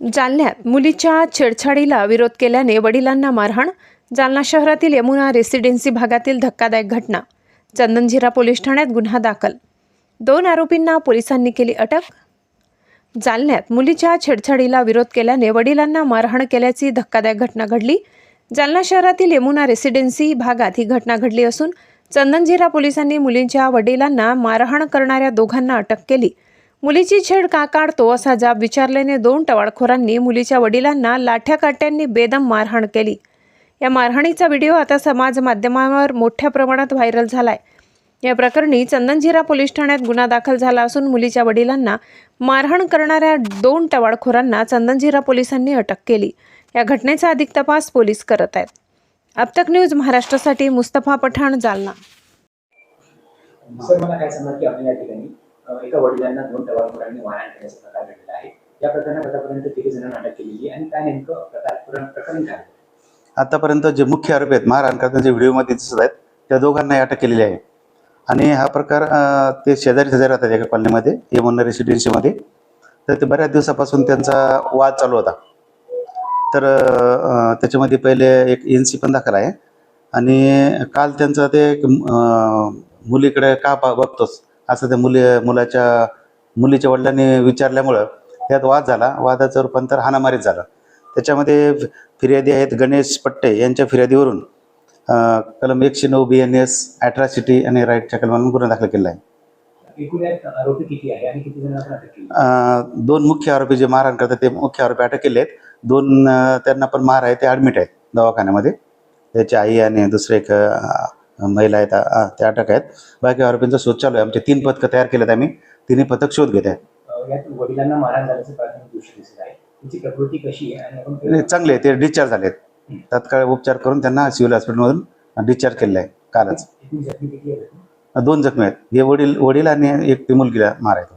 जालन्यात मुलीच्या छेडछाडीला विरोध केल्याने वडिलांना मारहाण जालना शहरातील यमुना रेसिडेन्सी भागातील धक्कादायक घटना चंदनझिरा पोलीस ठाण्यात गुन्हा दाखल. दोन आरोपींना पोलिसांनी केली अटक. जालन्यात मुलीच्या छेडछाडीला विरोध केल्याने वडिलांना मारहाण केल्याची धक्कादायक घटना घडली. जालना शहरातील यमुना रेसिडेन्सी भागात ही घटना घडली असून चंदनझिरा पोलिसांनी मुलींच्या वडिलांना मारहाण करणाऱ्या दोघांना अटक केली. मुलीची छेड का काढतो असा जाब विचारल्याने दोन टवाळखोरांनी मुलीच्या वडिलांना लाठ्या काट्यांनी बेदम मारहाण केली. या मारहाणीचा व्हिडिओ आता समाज माध्यमांवर मोठ्या प्रमाणात व्हायरल झालाय. या प्रकरणी चंदनझिरा पोलीस ठाण्यात गुन्हा दाखल झाला असून मुलीच्या वडिलांना मारहाण करणाऱ्या दोन टवाळखोरांना चंदनझिरा पोलिसांनी अटक केली. या घटनेचा अधिक तपास पोलीस करत आहेत. अबतक न्यूज महाराष्ट्रासाठी मुस्तफा पठाण जालना. एका वडिलांना दोन टवाळखोरांनी मारहाण केल्याचा प्रकार घडलेला आहे. या प्रकरणात आतापर्यंत तिघे जणांना अटक केलेली आहे आणि काय नेमकं प्रकार प्रकरण काय आतापर्यंत जे मुख्य आरोपी आहेत मारहाण करताना जे व्हिडिओमध्ये दिसत आहेत त्या दोघांनाही अटक केलेली आहे. आणि हा प्रकार ते शेजारी शेजारी राहतात एका कॉलनीमध्ये यमुना रेसिडेन्सीमध्ये. तर ते बऱ्याच दिवसापासून त्यांचा वाद चालू होता. तर त्याच्यामध्ये पहिले एक एन सी पण दाखल आहे. आणि काल त्यांचं ते मुलीकडे का बघतोच असं त्या मुली मुलाच्या मुलीच्या वडिलांनी विचारल्यामुळं त्यात वाद झाला. वादाचं रूपांतर हाणामारीत झालं. त्याच्यामध्ये फिर्यादी आहेत गणेश पट्टे यांच्या फिर्यादीवरून कलम एकशे नऊ बी एन एस ॲट्रॉसिटी आणि राईटच्या कलमांना गुन्हा दाखल केला? आहे दोन मुख्य आरोपी जे मारहाण करतात ते मुख्य आरोपी अटक केले आहेत. दोन त्यांना पण मार आहे ते ॲडमिट आहेत दवाखान्यामध्ये. त्याची आई आणि दुसरे एक महिला आहेत अं, ते अटक आहेत. बाकी आरोपींचा शोध चालू आहे. आमचे तीन पथकं तयार केलेत आम्ही. तिन्ही पथक शोध घेत आहेत. वडिलांना मारहाण झाल्याचं प्राथमिक दृष्टी दिसत आहे. त्यांची प्रकृती कशी आहे आणि आपण ते चांगले ते डिस्चार्ज झालेत. तात्काळ उपचार करून त्यांना सिव्हिल हॉस्पिटलमधून डिस्चार्ज केलेलं आहे. कालच. दोन जखमी आहेत. हे वडील वडील आणि एक ती मुलगीला मार आहे